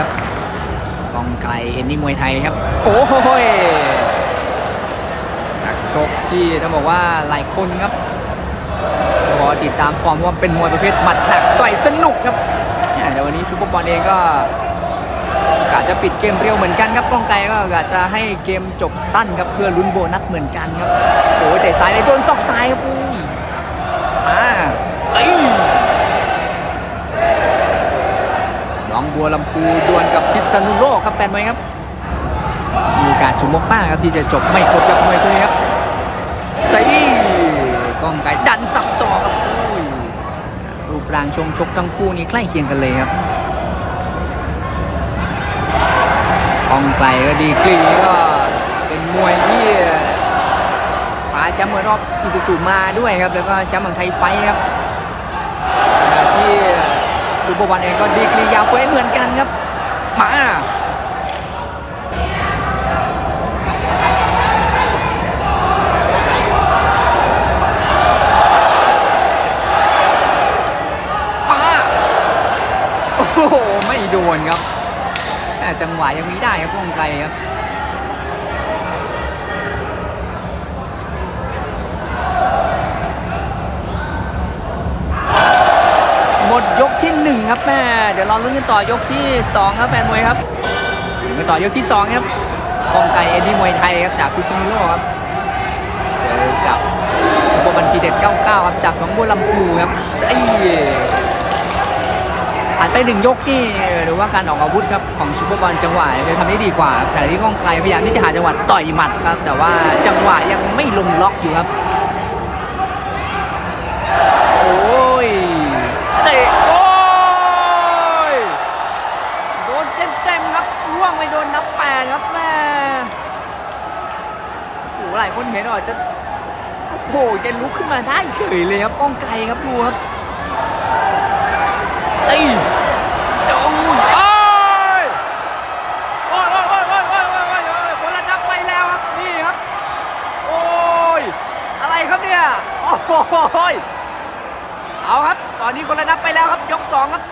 ครับกองไกลเอ็นนี่มวยไทยครับ โอ้โหนักชกที่ต้องบอกว่าหลายคนครับรอติดตามฟอร์มเพราะว่าเป็นมวยประเภทหมัดหนักต่อยสนุกครับเนี่ยเดี๋ยววันนี้ซูเปอร์บอลเองก็กะจะปิดเกมเร็วเหมือนกันครับกองไกลก็กะจะให้เกมจบสั้นครับเพื่อลุ้นโบนัสเหมือนกันครับโอ้แต่ซ้ายเลยโดนศอกซ้ายครับอุ้ยมาเอ้ย น้อง บัวลำพูดวลกับพิษณุโลกครับแฟนมวยครับมีกาสสูงมากๆครับที่จะจบไม่ครบกับมวยคู่นี้ครับตีกล้องไก่ดันสับศอกครับโอ้ยรูปร่างชงชกทั้งคู่นี้ใกล้เคียงกันเลยครับกล้องไกลก็ดีกรีก็เป็นมวยที่คว้าแชมป์มวยรอบอีซูซูมาด้วยครับแล้วก็แชมป์เมืองไทยไฟท์ครับที่ ซูเปอร์วันเองก็ดีกรียาวเฟ้ยเหมือนกันครับมามาโอ้โห ไม่โดนครับ แต่จังหวะยังมีได้ครับพวงไกลครับ หมดยกที่หนึ่ง ครับแม่เดี๋ยวเราลุ้นกันต่อยกที่สองครับแฟนมวยครับลุ้นกันต่อยกที่สองครับกองไก่เอ็ดดี้มวยไทยครับจากพิษณุโลกครับเจอกับซุปเปอร์บันทีเด็ด 99 ครับจากหนองบัวลำพูครับไอ้ผ่านไปหนึ่งยกนี่หรือว่าการออกอาวุธครับของซุปเปอร์บอลจังหวะจะทำได้ดีกว่าแต่ที่กองไกลพยายามที่จะหาจังหวะต่อยหมัดครับ แต่ว่าจังหวะยังไม่ลงล็อกอยู่ครับ โอ้ยเตะโอ้ย โดนเต็มเต็มๆครับล่วงไปโดนนับแปดครับแม่โอ้โหหลายคนเห็นอาจจะ โอ้โหแกลุกขึ้นมาได้เฉ ยเลยครับก้องไกลครับดูครับตีโอ้ยโอ้ยโอ้ยโอ้ยโอ้ยโอ้ยโอ้ยโอ้ยโอ้ยคนละนับไปแล้วครับนี่ครับ โอ้ยอะไรครับเนี่ยโอ้ยเอาครับ ตอนนี้คนละนับไปแล้วครับ ยกสองครับ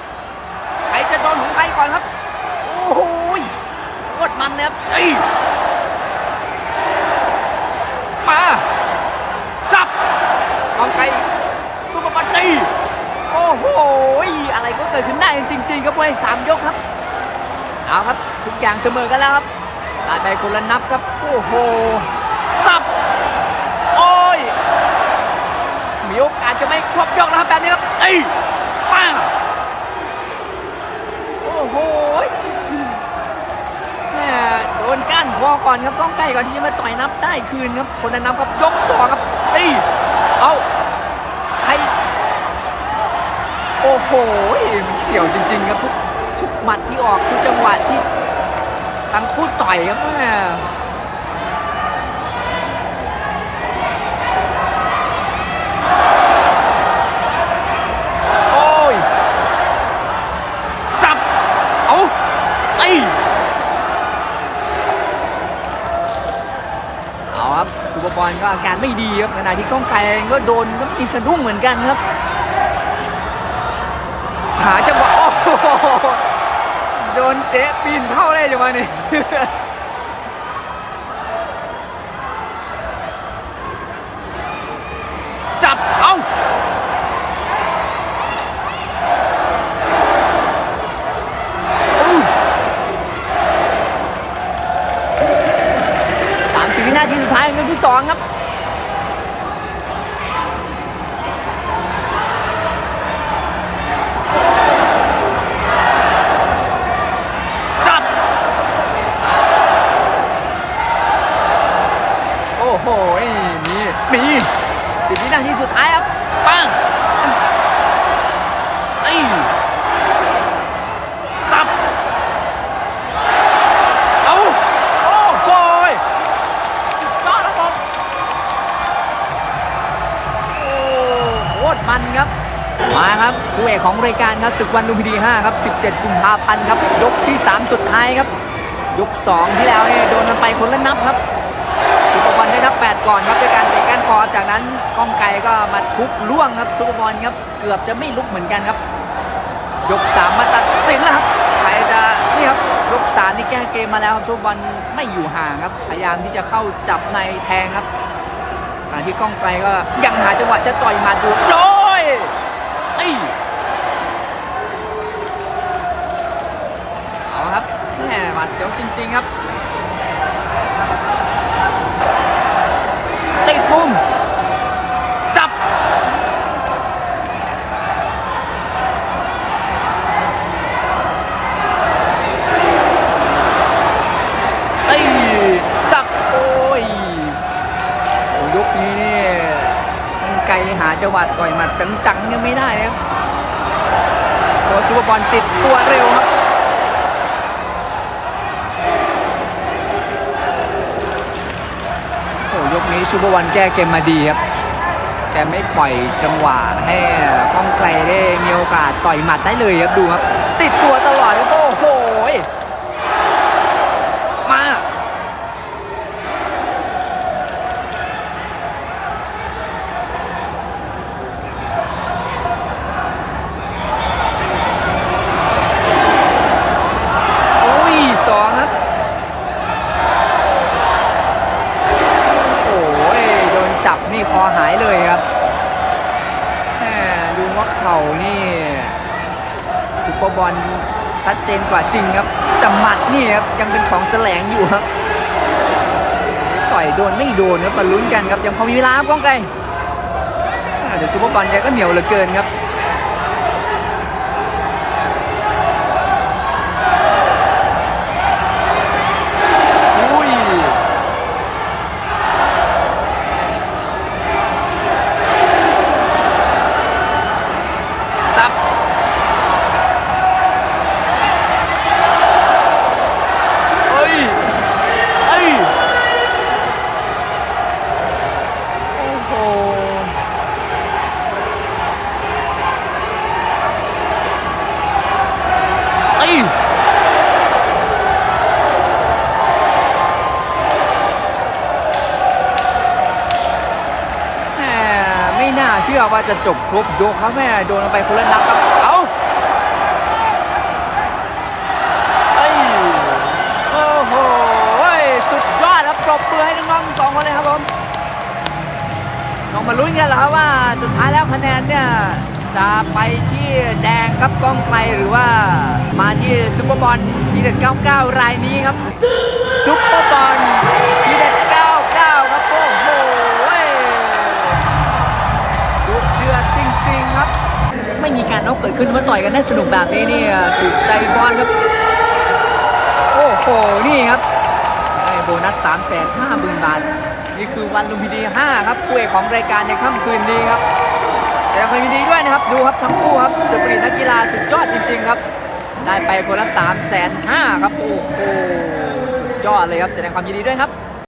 ใครจะโดนของใครก่อนครับ โอ้โหยโคตรมันนะครับเอ้มา ไก่ซุปเปอร์บันตีโอ้โห อะไรก็เกิดขึ้นได้จริง ๆ ครับมวยสามยกครับ เอาครับ ทุกอย่างเสมอกันแล้วครับได้ไปคนละนับครับ โอ้โห สับ โอ้ย มีโอกาสจะไม่ครบยกแล้วครับแบบนี้ครับเอ้ยปังโอ้โหแม่โดนก้านคอก่อนครับก้องไก่ก่อนที่จะมาต่อยนับได้คืนครับคนละนับครับยกสองครับตีเอาใคร โอ้โหเสี่ยวจริง ๆ ครับทุกทุกหมัดที่ออกทุกจังหวะที่ทั้งคู่ต่อยครับแม่โอ้ยสับ เอาไอเอาครับซูเปบอลก็อาการไม่ดีครับขณะที่ก้องไกลเองก็โดนก็มีสะดุ้งเหมือนกันครับ หาจังหวะโอ้โหโดนเตะปีนเข้าเลยจังหวะนี้สับเอาสามสิบวินาทีสุดท้ายของยกที่สองครับ สับ โอ้โห มีสิบวินาทีสุดท้ายครับปังไอ้สับเอาโอ้โหยสุดยอดครับผมโอ้โคตรมันครับ มาครับคู่เอกของรายการครับศึกวันลุมพินี5ครับ 17 กุมภาพันธ์ครับ ยกที่ 3 สุดท้ายครับ ยก 2 ที่แล้วเนี่ยโดนกันไปคนละนับครับ สุปบอลได้นับ 8 ก่อนครับด้วยการเตะก้าน อจากนั้นกองไก่ก็มาทุบล่วงครับสุปอร์บอลครับเกือบจะไม่ลุกเหมือนกันครับ ยก3มาตัดสินแล้วครับไทยจะนี่ครับยกสามนี่แก้เกมมาแล้วครับซุปอร์บอลไม่อยู่ห่างครับพยายามที่จะเข้าจับในแทงครับขณะที่ก้องไกลก็ยังหาจังหวะจะต่อยมัดดูโดยไอ้เอาครับแหมหมัดเสียวจริง ๆครับติดมุมสับ เอ้ยสับโอ้ยโอ้ยกนี้นี่มันไกล หาจังหวัดต่อยหมัดจังๆ ยังไม่ได้นะครับตัวซูเปอร์บอลติดตัวเร็วครับโอ้ยกนี้ซูเปอร์วันแก้เกมมาดีครับแกไม่ปล่อยจังหวะให้ก้องไกลได้มีโอกาสต่อยหมัดได้เลยครับดูครับ ติดตัวตลอดครับโอ้โห มา โอ้ยสองครับ โอ้ย โดนจับนี่คอหายเลยครับแหมดูว่าเข่านี่ซุ ปบอลชัดเจนกว่าจริงครับ แต่หมัดนี่ครับยังเป็นของแสลงอยู่ครับต่อยโดนไม่โดนครับมาลุ้นกันครับยังพอมีเวลาครับก้องไกลแต่ซุปเปอร์บอลแกก็เหนียวเหลือเกินครับ อุ้ย ซับ เอ้ย เอ้ย โอ้โห เอ้ย แหมไม่น่าเชื่ อว่าจะจบครบยกครับแม่โดนไปคนละนับครับเอาเอ้ยโอ้โหสุดยอดครับปรบมือให้น้องๆสองคนเลยครับผมลองมาลุ้นกันเหรอครับว่าสุดท้ายแล้วคะแนนเนี่ยจะไปที่แดงครับก้องไกลหรือว่ามาที่ซุปเปอร์บอลทีเด็ด99 รายนี้ครับซุป เกิดขึ้นมาต่อยกันได้สนุกแบบนี้นี่ถูกใจบอลครับ โอ้โห นี่ครับได้โบนัส3 5 0 0 0 0บาท นี่คือวันลุมพินี5ครับคู่เอกของรายการในค่ำคืนนี้ครับแสดงความยินดีด้วยนะครับ ดูครับทั้งคู่ครับสปริตนักกีฬาสุดยอดจริง ๆ ครับ ได้ไปคนละ3 5 0 0 0 0ครับ โอ้โห สุดยอดเลยครับ แสดงความยินดีด้วยครับ